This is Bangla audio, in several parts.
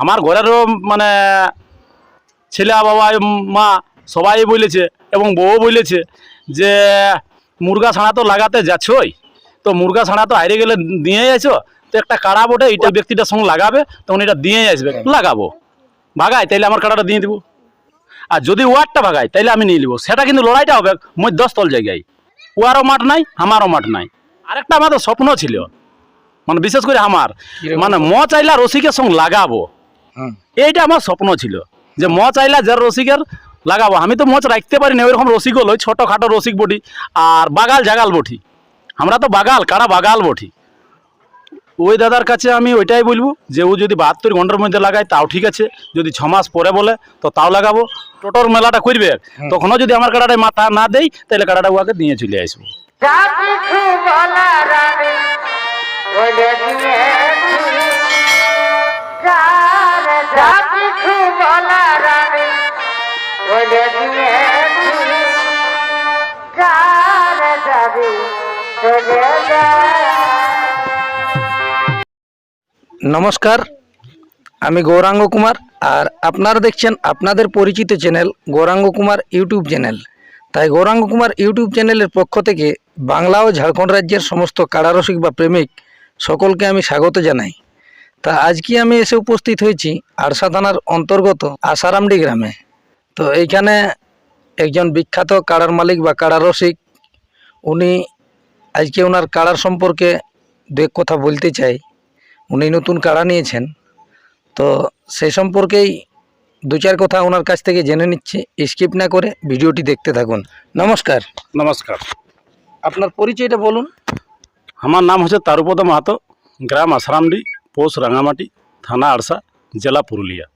আমার ঘরেরও মানে ছেলে বাবা মা সবাই বলেছে এবং বউ বলেছে যে মুরগা ছাড়া তো লাগাতে যাচ্ছই। তো মুরগা ছাড়া তো হারিয়ে গেলে দিয়ে যাইছো তো একটা কাড়া বটে এটা ব্যক্তিটার সঙ্গে লাগাবে তখন এটা দিয়ে আসবে। লাগাবো। ভাগাই তাইলে আমার কাড়াটা দিয়ে দিব। আর যদি ওয়ারটা ভাগাই তাইলে আমি নিয়ে নিব। সেটা কিন্তু লড়াইটা হবে মধ্যস্থল জায়গায়। ওয়ারও মাঠ নাই আমারও মাঠ নাই। আরেকটা আমাদের স্বপ্ন ছিল। মানে বিশেষ করে আমার। মানে ম চাইলা রসিকের সঙ্গে লাগাবো। এইটা আমার স্বপ্ন ছিল যে মচ আইলা যার রসিকের লাগাবো। আমি তো মচ রাখতে পারি না ওইরকম রসিক হলো ছোটোখাটো রসিক বটি আর বাগাল জাগাল বটি। আমরা তো বাগাল কারা বাগাল বটি? ওই দাদার কাছে আমি ওইটাই বলব যে ও যদি বাহাত্তর ঘণ্টার মধ্যে লাগায় তাও ঠিক আছে। যদি ছ মাস পরে বলে তো তাও লাগাবো। টোটোর মেলাটা করবে। তখনও যদি আমার কাটাটায় মাথা না দেই তাহলে কাটাটা ওকে নিয়ে চলে আসব। যা কিছু বলার আমি বলে দিয়ে যার নমস্কার আমি গৌরাঙ্গ কুমার আর আপনারা দেখছেন আপনাদের পরিচিত channel Gouranga Kumar YouTube channel তাই গৌরাঙ্গ কুমার ইউটিউব চ্যানেলের পক্ষ থেকে বাংলা ও ঝাড়খণ্ড রাজ্যের সমস্ত কারারসিক বা প্রেমিক সকলকে আমি স্বাগত জানাই। তা আজকে আমি এসে উপস্থিত হয়েছি আরসা থানার অন্তর্গত আসারামডি গ্রামে। তো এইখানে একজন বিখ্যাত কাড়ার মালিক বা কাড়া রসিক উনি আজকে ওনার কাড়ার সম্পর্কে দু এক কথা বলতে চাই। উনি নতুন কাড়া নিয়েছেন। তো সেই সম্পর্কেই দু চার কথা ওনার কাছ থেকে জেনে নিচ্ছি। স্কিপ না করে ভিডিওটি দেখতে থাকুন। নমস্কার। নমস্কার। আপনার পরিচয়টা বলুন। আমার নাম হচ্ছে তারুপদ মাহাতো গ্রাম আসারামডি পোস্ট রাঙামাটি থানা আরসা জেলা পুরুলিয়া।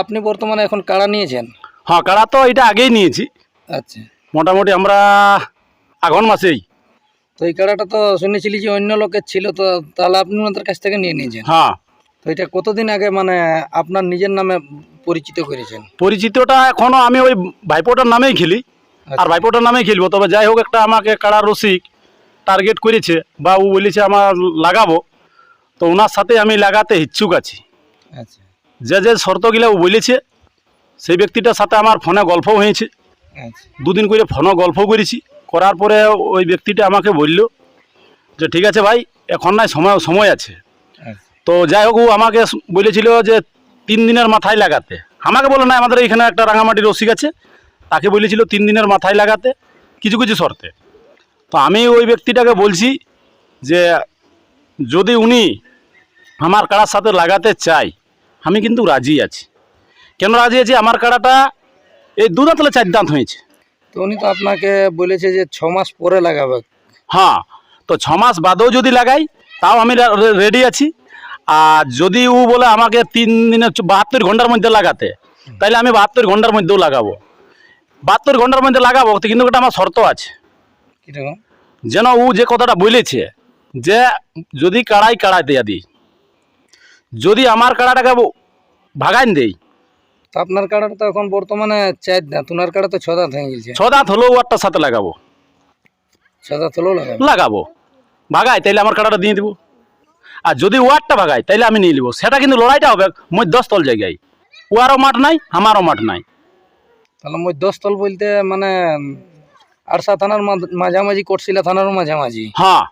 আপনি বর্তমানে এখন কাড়া নিয়েছেন? হ্যাঁ কাড়া তো এটা আগেই নিয়েছি। আচ্ছা। মোটামুটি আমরা আঘন মাসেই। তো এই কাড়াটা তো শুনেছিলি যে অন্য লোকের ছিল তো তাহলে আপনি ওনাদের কাছ থেকে নিয়ে নিয়েছেন? হ্যাঁ। তো এটা কতদিন আগে মানে আপনার নিজের নামে পরিচিত করেছেন? পরিচিতটা এখনও আমি ওই ভাইপোটার নামেই খেলি। আর ভাইপোটার নামেই খেলব। তবে যাই হোক একটা আমাকে কাড়া রসিক টার্গেট করেছে বা ও বলেছে আমার লাগাবো। তো ওনার সাথে আমি লাগাতে ইচ্ছুক আছি। আচ্ছা। যে যে শর্তগুলো ও বলেছে সেই ব্যক্তিটার সাথে আমার ফোনে গল্প হয়েছে। আচ্ছা। দুদিন করে ফোনও গল্প করেছি। করার পরে ওই ব্যক্তিটা আমাকে বলল যে ঠিক আছে ভাই এখন নাই সময় সময় আছে। আচ্ছা। তো যাই হোক ও আমাকে বলেছিল যে তিন দিনের মাথায় লাগাতে। আমাকে বলে না আমাদের এখানে একটা রাঙামাটি রসিক আছে। তাকে বলেছিল তিন দিনের মাথায় লাগাতে। কিছু কিছু শর্তে। তো আমি ওই ব্যক্তিটাকে বলছি যে যদি উনি আমার কাড়ার সাথে লাগাতে চাই আমি কিন্তু রাজি আছি। কেন রাজি আছি? আমার কাড়াটা এই দু দাঁতলে চার দাঁত হয়েছে। তো উনি তো আপনাকে বলেছে যে ছ মাস পরে লাগাবে। হ্যাঁ তো ছ মাস বাদেও যদি লাগাই তাও আমি রেডি আছি। আর যদি ও বলে আমাকে তিন দিনের বাহাত্তর ঘণ্টার মধ্যে লাগাতে তাহলে আমি বাহাত্তর ঘণ্টার মধ্যেও লাগাবো। বাহাত্তর ঘণ্টার মধ্যে লাগাবো কিন্তু ওটা আমার শর্ত আছে। যেন ও যে কথাটা বলেছে যে যদি কাড়াই কাড়াই দেয়া দিই যদি আমার কাড়াটাকে ভাগাইন দেই। তো আপনার কাড়াটা তো এখন বর্তমানে চার দাঁত ওনার কাড়া তো ছ দাঁত হয়ে গেছে। ছ দাঁত হলেও ওয়ারটার সাথে লাগাবো। ছ দাঁত হলেও লাগাবে? লাগাবো। ভাগাই তাইলে আমার কাড়াটা দিয়ে দিব। আর যদি ওয়ারটা ভাগাই তাইলে আমি নিয়ে নিব। সেটা কিন্তু লড়াইটা হবে মধ্যস্থল জায়গায়। ওয়ারও মাঠ নাই আমারও মাঠ নাই। তাহলে মধ্যস্থল বলতে মানে আরসা থানার মাঝ- মাঝামাঝি কোটশিলা থানারও মাঝামাঝি। হ্যাঁ।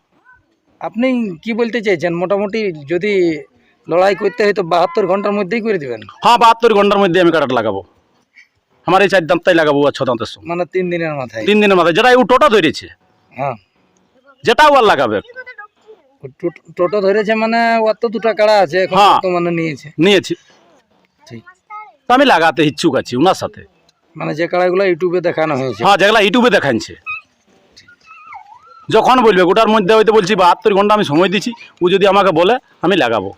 আপনি কি বলতে চাইছেন? মোটামুটি যদি লড়াই করতে হয়তো বাহাত্তর ঘণ্টার মধ্যেই করে দিবেন। হ্যাঁ বাহাত্তর ঘণ্টার মধ্যে আমি কাটাটা লাগাবো। আমার এই চার দাঁতটাই লাগাবো আর ছ দাঁতের সঙ্গে মানে তিন দিনের মাথায়। তিন দিনের মাথায় যেটা ও টোটো ধরেছে। হ্যাঁ। যেটাও আর লাগাবে। টো- টোটো ধরেছে মানে ওর তো দুটা কাড়া আছে হ্যাঁ। তো মানে নিয়েছে। নিয়েছি। ঠিক। তো আমি লাগাতে ইচ্ছুক আছি ওনার সাথে। মানে যে কাড়াগুলো ইউটিউবে দেখানো হয়েছে। হ্যাঁ যেগুলো ইউটিউবে দেখাচ্ছে যখন বলবে ওটার মধ্যে হয়তো বলছি বাহাত্তর ঘণ্টা আমি সময় দিচ্ছি ও যদি আমাকে বলে আমি লাগাবো।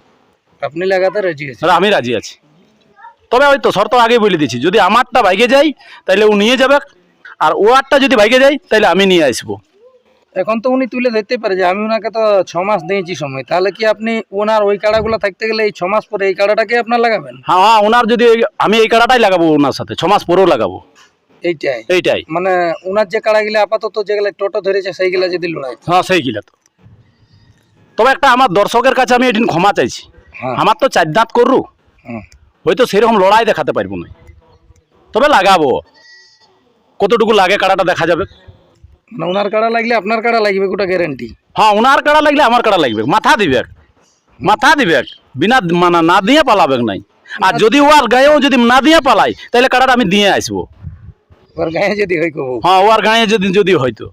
আপনি লাগাতে রাজি আছে দাদা আমি রাজি আছি। তবে ওই তো শর্ত আগে বলে দিচ্ছি যদি আমারটা বাইকে যাই তাহলে ও নিয়ে যাবে আর ও আরটা যদি বাইকে যাই তাহলে আমি নিয়ে আসব। এখন তো উনি তুলে ধরতে পারে যে আমি ওনাকে তো ছ মাস দিয়েছি সময় তাহলে কি আপনি ওনার ওই কাড়াগুলো থাকতে গেলে এই ছ মাস পরে এই কাড়াটাকে আপনার লাগাবেন? হ্যাঁ হ্যাঁ ওনার যদি আমি এই কাড়াটাই লাগাবো ওনার সাথে ছ মাস পরেও লাগাবো। এইটাই? এইটাই। মানে ওনার যে কাড়াগুলো আপাতত যেগুলো টোটো ধরেছে সেইগুলা যদি লড়াই হ্যাঁ সেই কিলা তো। তবে একটা আমার দর্শকের কাছে আমি এদিন ক্ষমা চাইছি। আমার তো চার দাঁত করু। হ্যাঁ হয়তো সেরকম লড়াই দেখাতে পারব না। তবে লাগাবো। কতটুকু লাগে কাড়াটা দেখা যাবে? মানে ওনার কাড়া লাগলে আপনার কাড়া লাগবে গোটা গ্যারেন্টি হ্যাঁ ওনার কাড়া লাগলে আমার কাড়া লাগবে। মাথা দিবে মাথা দিবে বিনা মানে না দিয়ে পালাবে নাই। আর যদি ওর গায়েও যদি না দিয়ে পালাই তাহলে কাড়াটা আমি দিয়ে আসব। ওর গায়ে যদি হয় হ্যাঁ ওর গায়ে যদি যদি হয়তো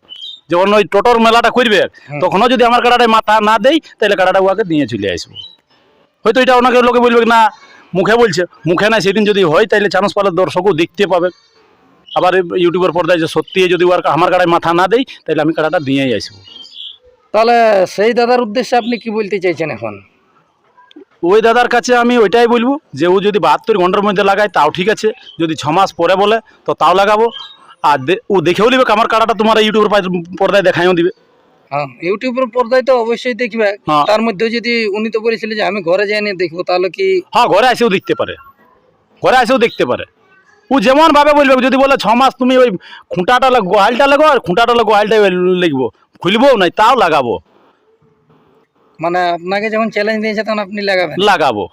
যখন ওই টোটোর মেলাটা করবে তখনও যদি আমার কাড়াটায় মাথা না দেই তাহলে কাড়াটা ওকে দিয়ে চলে আসব। হয়তো এটা ওনাকে লোকে বলবে না মুখে বলছে। মুখে না সেদিন যদি হয় তাহলে চানস পালের দর্শকও দেখতে পাবে। আবার ইউটিউবের পর্দায় যে সত্যি যদি ওর আমার কাড়ায় মাথা না দেই তাহলে আমি কাড়াটা দিয়েই আসব। তাহলে সেই দাদার উদ্দেশ্যে আপনি কি বলতে চাইছেন এখন? ওই দাদার কাছে আমি ওইটাই বলব যে ও যদি বাহাত্তর ঘণ্টার মধ্যে লাগায় তাও ঠিক আছে। যদি ছ মাস পরে বলে তো তাও লাগাবো। আর ও দেখেও নিবে আমার কাড়াটা তোমার ইউটিউবের পর্দায় দেখাইও দিবে। হ্যাঁ ইউটিউবের পর্দায় তো অবশ্যই দেখবে। হ্যাঁ। তার মধ্যে যদি উনি তো বলেছিলেন যে আমি ঘরে যাই নিয়ে দেখব তাহলে কি হ্যাঁ ঘরে এসেও দেখতে পারে। ঘরে এসেও দেখতে পারে। ও যেমন ভাবে বলবে যদি বলে ছ মাস তুমি ওই খুঁটাটা গোহালটা লাগো আর খুঁটাটা লাগো গোহালটাই লিখব। খুলবো নাই তাও লাগাবো। মানে আপনাকে যখন চ্যালেঞ্জ দিয়েছে তখন আপনি লাগাবেন? লাগাবো।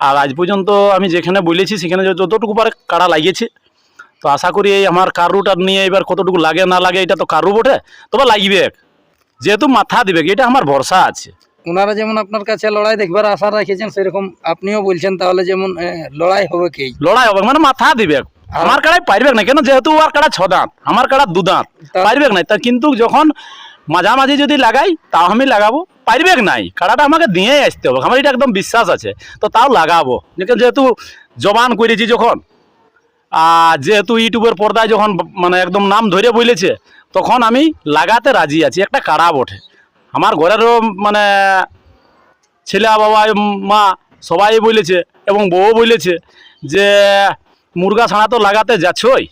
আর আজ পর্যন্ত আমি যেখানে বলেছি সেখানে যতটুকু পারে কাড়া লাগিয়েছে। তো আশা করি এই আমার কারুটা নিয়ে এবার কতটুকু লাগে না লাগে এটা তো কারু বটে? তবে লাগবে যেহেতু মাথা দিবে এটা আমার ভরসা আছে। ওনারা যেমন আপনার কাছে লড়াই দেখবার আশা রাখেছেন সেরকম আপনিও বলছেন তাহলে যেমন লড়াই হবে কি? লড়াই হবে মানে মাথা দিবে। আমার কাড়াই পারবে না কেন যেহেতু ওর কাড়া ছ দাঁত আমার কাড়া দু দাঁত পারবে না। তা কিন্তু যখন মাঝামাঝি যদি লাগাই তাও আমি লাগাবো পারবে নাই। কাড়াটা আমাকে দিয়েই আসতে হবে আমার এটা একদম বিশ্বাস আছে। তো তাও লাগাবো। যেহেতু জবান করেছি যখন আর যেহেতু ইউটিউবের পর্দায় যখন মানে একদম নাম ধরে বলেছে তখন আমি লাগাতে রাজি আছি একটা কাড়া বটে। আমার ঘরেরও মানে ছেলে বাবা মা সবাই বলেছে এবং বউ বলেছে যে মুরগা ছাড়া তো লাগাতে যাচ্ছই।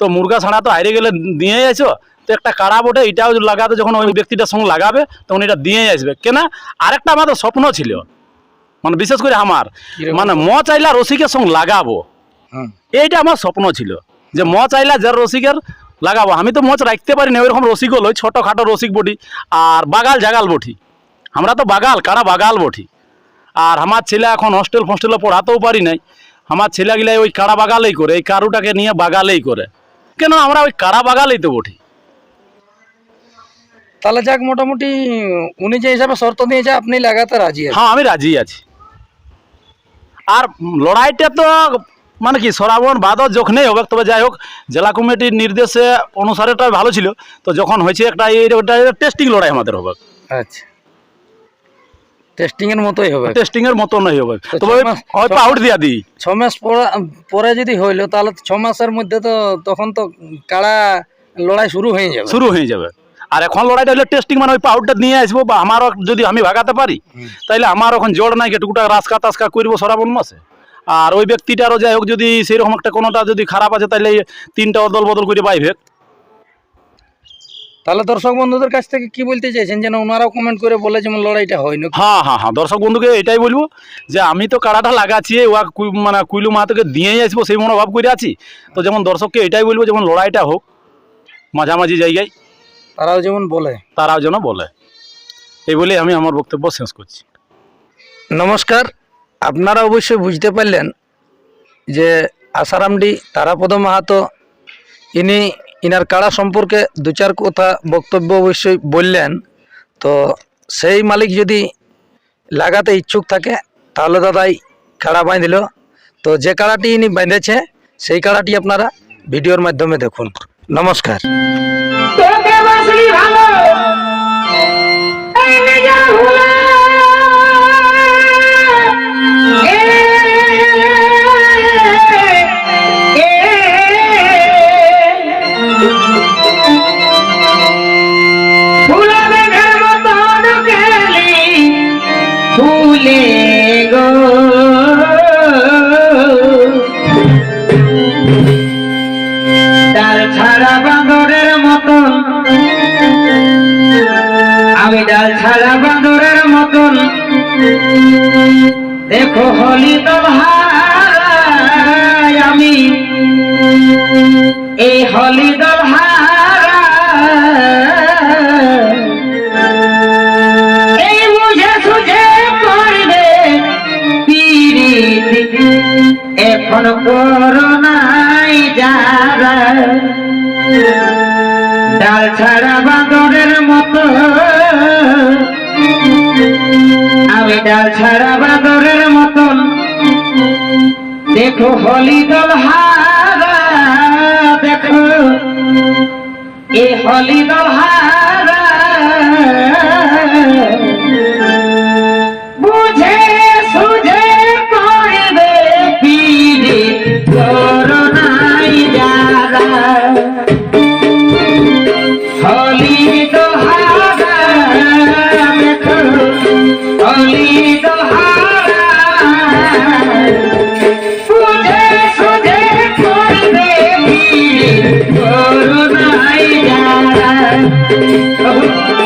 তো মুরগা ছাড়া তো হারিয়ে গেলে দিয়ে আছো তো একটা কাড়া বটে এটাও লাগাতে যখন ওই ব্যক্তিটার সঙ্গে লাগাবে তখন এটা দিয়ে আসবে। কেন? আরেকটা আমাদের স্বপ্ন ছিল। মানে বিশেষ করে আমার। মানে ম চাইলা রসিকের সঙ্গে লাগাবো। এইটা আমার স্বপ্ন ছিল। যে ম চাইলা যার রসিকের লাগাবো। আমি তো মচ রাখতে পারি না ওইরকম রসিক হলো ছোটোখাটো রসিক বটি আর বাগাল জাগাল বটি। আমরা তো বাগাল কারা বাগাল বটি? আর আমার ছেলে এখন হস্টেল ফস্টেলে পড়াতেও পারি নাই। আমার ছেলেগুলা ওই কারা বাগালেই করে এই কারুটাকে নিয়ে বাগালেই করে। কেন আমরা ওই কারা বাগালেই তো বটি? তাহলে যাক মোটামুটি উনি যে হিসাবে শর্ত দিয়েছে আপনি লাগাতে রাজি হ্যাঁ আমি রাজি আছি। আর লড়াইটা তো মানে কি শ্রাবণ ভাদর যখনই হবে তবে যাই হোক জেলা কমিটির নির্দেশে অনুসারেটা ভালো ছিল। তো যখন হয়েছে একটা টেস্টিং লড়াই আমাদের হবে। আচ্ছা। টেস্টিং এর মতোই হবে। টেস্টিং এর মতো নয় হবে। তো তবে ছ হয়তো আউট দিয়া দিই। ছ মাস পরে যদি হইল তাহলে ছ মাসের মধ্যে তো তখন তো কাড়া লড়াই শুরু হয়ে যাবে। শুরু হয়ে যাবে। আর এখন লড়াইটা হলে টেস্টিং মানে ওই নিয়ে আসব বা আমারও যদি আমি ভাগাতে পারি তাহলে আমার এখন জোর নাই টুকুটা রাস্কা টাস্কা করব শ্রাবণ মাসে? আর ওই ব্যক্তিটারও যাই হোক যদি সেরকম একটা কোনোটা যদি খারাপ আছে তাহলে তিনটা অদল বদল করে পাইবে। তাহলে দর্শক বন্ধুদের কাছ থেকে কি বলতে চাইছেন? যেন ওনারাও কমেন্ট করে বলে যেমন লড়াইটা হয় না হ্যাঁ হ্যাঁ হ্যাঁ। দর্শক বন্ধুকে এটাই বলব যে আমি তো কাড়াটা লাগাচ্ছি ওয়া কুই- মানে কুইলু মাহাতোকে দিয়েই আসব সেই মনোভাব করে আছি। তো যেমন দর্শককে এটাই বলব যেমন লড়াইটা হোক মাঝামাঝি জায়গায়। তারাও যেমন বলে। তারাও যেন বলে। এই বলে আমি আমার বক্তব্য শেষ করছি। নমস্কার। আপনারা অবশ্যই বুঝতে পারলেন যে আসারামডি তারাপদ মাহাতো ইনি ইনার কাড়া সম্পর্কে দু চার কথা বক্তব্য অবশ্যই বললেন। তো সেই মালিক যদি লাগাতে ইচ্ছুক থাকে, তাহলে দাদাই কাড়া বাঁধল। তো যে কাড়াটি ইনি বেঁধেছে, সেই কাড়াটি আপনারা ভিডিওর মাধ্যমে দেখুন। নমস্কার। দেখো হলি ভাই আমি। এই হলি এই মুঝে সুঝে পড়বে এখন করোনাই যারা। ডাল ছাড়া বাঁদরের মতো। আমি ডাল ছাড়া বাঁদরের দেখো হলি দল হারা দেখো। এ হলি দল হারা। বুঝে সুঝে করবে পিড়ি করোনাই যারা। হলি দল হারা দেখো, হলি দল হারা। 诶不用